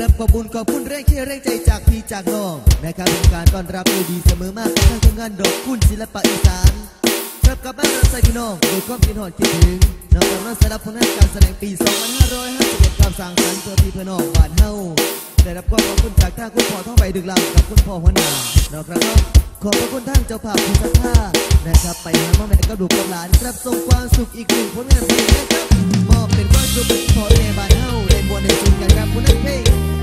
รับขอบคุณขอบคุณแรงเชียร์แรงใจจากพี่จากน้องนะครับเป็นการต้อนรับด้วยดีเสมอมากกับทางทีมงานดอกคุณศิลปะอีสานครับกลับบ้านเราใส่พี่น้องโดยความคิดหอดคิดถึงน้องกำลังสำหรับผลงานการแสดงปี 2551ความสร้างสรรค์เพื่อพี่เพื่อน้องบ้านเฮาได้รับความขอบคุณจากท่าคุณพ่อท้องใบดึกลำกับคุณพ่อหัวหน้านะครับเนาะขอบพระคุณท่านเจ้าภาพคุณสัทธานะครับ ไปหาพ่อแม่กับลูกกับหลาน ครับส่งความสุขอีกหนึ่งผลงานเพลงนะครับมอบเป็นความสุขเป็นพ่อแม่บ้านเฮา They think I got one of the